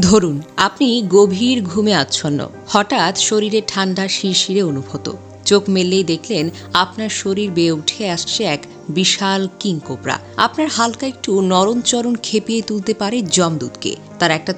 ধরুন, আপনি গভীর ঘুমে আচ্ছন্ন। হঠাৎ শরীরে ঠান্ডা শিরশিরে অনুভূত। চোখ মেললেই দেখলেন আপনার শরীর বেয়ে উঠে আসছে এক বিশাল কিংকোবরা আপনার হালকা একটু নরম চরণ খেপিয়ে তুলতে পারে জমদূতকে। তার একটা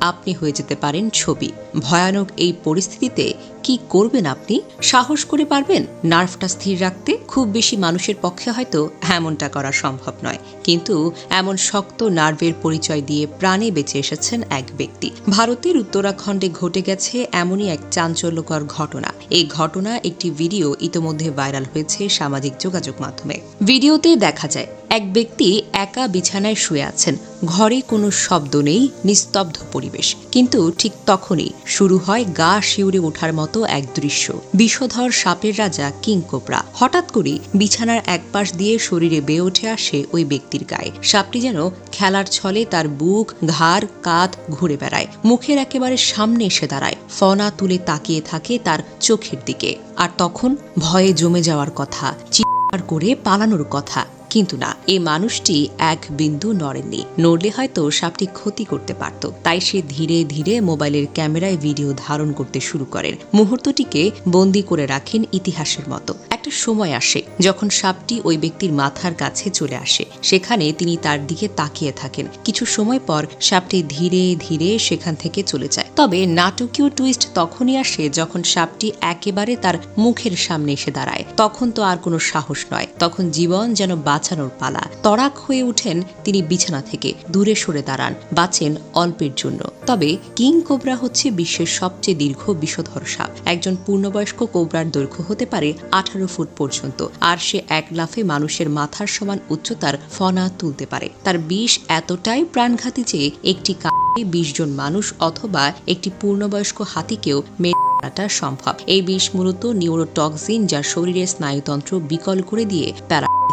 আপনি হয়ে যেতে পারেন ছবি। ভয়ানক এই পরিস্থিতিতে কি করবেন আপনি? সাহস করে পারবেন? নার্ভটা স্থির রাখতে খুব বেশি মানুষের পক্ষে হয়তো এমনটা করা সম্ভব নয়। কিন্তু এমন শক্ত নার্ভের পরিচয় দিয়ে প্রাণে বেঁচে এসেছেন এক ব্যক্তি। ভারতের উত্তরাখণ্ডে ঘটে গেছে এমনই এক চাঞ্চল্যকর ঘটনা। এই ঘটনা একটি ভিডিও ইতোমধ্যে ভাইরাল হয়েছে সামাজিক যোগাযোগ মাধ্যমে। ভিডিওতে দেখা যায় এক ব্যক্তি একা বিছানায় শুয়ে আছেন। ঘরে কোনো শব্দ নেই, নিস্তব্ধ পরিবেশ। কিন্তু ঠিক তখনই শুরু হয় গা শিউরে ওঠার মতো এক দৃশ্য। বিষধর সাপের রাজা কিংকোবরা হঠাৎ করে বিছানার এক পাশ দিয়ে শরীরে বেয়ে ওঠে আসে ওই ব্যক্তির গায়ে। সাপটি যেন খেলার ছলে তার বুক, ঘাড়, কাঁধ ঘুরে বেড়ায়। মুখের একেবারে সামনে এসে দাঁড়ায়। ফনা তুলে তাকিয়ে থাকে তার চোখের দিকে। আর তখন ভয়ে জমে যাওয়ার কথা, চিৎকার করে পালানোর কথা। কিন্তু না, এই মানুষটি এক বিন্দু নড়েননি। নড়লে হয়তো সাপটি ক্ষতি করতে পারত। তাই সে ধীরে ধীরে মোবাইলের ক্যামেরায় ভিডিও ধারণ করতে শুরু করেন। মুহূর্তটিকে বন্দি করে রাখেন ইতিহাসের মতো। একটা সময় আসে যখন সাপটি ওই ব্যক্তির মাথার কাছে চলে আসে। সেখানে তিনি তার দিকে তাকিয়ে থাকেন। কিছু সময় পর সাপটি ধীরে ধীরে সেখান থেকে চলে যায়। তবে নাটকীয় টুইস্ট তখনই আসে যখন সাপটি একেবারে তার মুখের সামনে এসে দাঁড়ায়। তখন তো আর কোনো সাহস নয়। তখন জীবন যেন বাঁচানোর পালা। তড়াক হয়ে উঠেন তিনি বিছানা থেকে। দূরে সরে দাঁড়ান, বাঁচেন অল্পের জন্য। তবে কিং কোবরা হচ্ছে বিশ্বের সবচেয়ে দীর্ঘ বিষধর সাপ। একজন পূর্ণবয়স্ক কোবরার দৈর্ঘ্য হতে পারে আঠারো ফুট পর্যন্ত। আর সে এক লাফে মানুষের মাথার সমান উচ্চতার ফনা তুলতে পারে। তার বিষ এতটাই প্রাণঘাতী যে একটি কাকে বিশ জন মানুষ অথবা একটি পূর্ণবয়স্ক হাতিকেও ফেলাটা সম্ভব। এই বিষ মূলত নিউরোটক্সিন যা শরীরের স্নায়ুতন্ত্র বিকল করে দিয়ে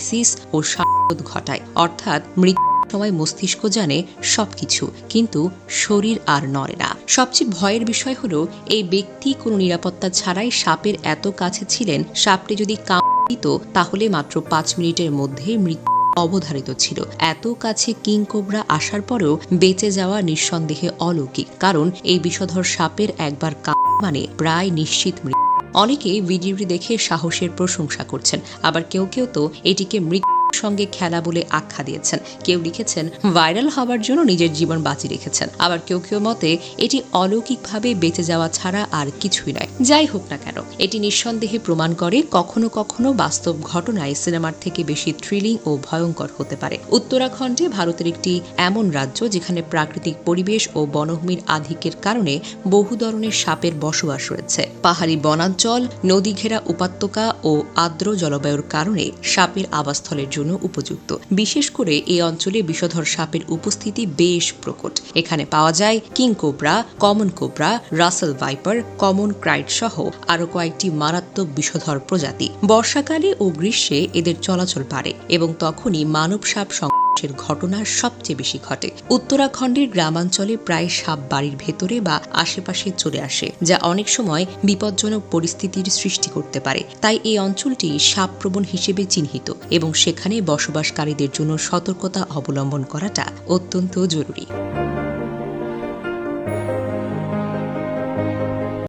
প্যারালাইসিস ও শ্বাসরোধ ঘটায়। অর্থাৎ মৃত্যু সময় মস্তিষ্ক জানে সবকিছু, কিন্তু শরীর আর নড়ে না। সবচেয়ে ভয়ের বিষয় হলো, এই ব্যক্তি কোনো নিরাপত্তা ছাড়াই সাপের এত কাছে ছিলেন, সাপটি যদি কামড়িত তাহলে মাত্র পাঁচ মিনিটের মধ্যেই মৃত্যু অবধারিত ছিল। এত কাছে কিং কোবরা আসার পরেও বেঁচে যাওয়া নিঃসন্দেহে অলৌকিক, কারণ এই বিষধর সাপের একবার কামড় মানে প্রায় নিশ্চিত মৃত্যু। অনেকে ভিডিওটি দেখে সাহসের প্রশংসা করছেন আবার কেউ কেউ তো এটিকে মৃত্যুর সঙ্গে খেলা বলে আখ্যা দিয়েছেন। কেউ লিখেছেন, ভাইরাল হওয়ার জন্য নিজের জীবন বাঁচিয়ে রেখেছেন। আবার কেউ কেউ মতে, এটি অলৌকিকভাবে বেঁচে যাওয়া ছাড়া আর কিছুই নয়। যাই হোক না কেন, এটি নিঃসন্দেহে প্রমাণ করে কখনো কখনো বাস্তব ঘটনায় সিনেমার থেকে বেশি থ্রিলিং ও ভয়ঙ্কর হতে পারে। উত্তরাখণ্ডে ভারতের একটি এমন রাজ্য যেখানে প্রাকৃতিক পরিবেশ ও বনভূমির আধিক্যের কারণে বহু ধরনের সাপের বসবাস রয়েছে। পাহাড়ি বনাঞ্চল নদী ঘেরা উপত্যকা ও আর্দ্র জলবায়ুর কারণে সাপের আবাসস্থলের জন্য উপযুক্ত। বিশেষ করে এই অঞ্চলে বিষধর সাপের উপস্থিতি বেশ প্রকট। এখানে পাওয়া যায় king cobra, common cobra, Russell viper, common krait সহ আরও কয়েকটি মারাত্মক বিষধর প্রজাতি। বর্ষাকালে ও গ্রীষ্মে এদের চলাচল বাড়ে এবং তখনই মানব সাপ সংঘর্ষের ঘটনা সবচেয়ে বেশি ঘটে। উত্তরাখণ্ডের গ্রামাঞ্চলে প্রায় সাপ বাড়ির ভেতরে বা আশেপাশে চলে আসে, যা অনেক সময় বিপজ্জনক পরিস্থিতির সৃষ্টি করতে পারে। তাই এই অঞ্চলটি সাপপ্রবণ হিসেবে চিহ্নিত এবং সেখানে বসবাসকারীদের জন্য সতর্কতা অবলম্বন করাটা অত্যন্ত জরুরি।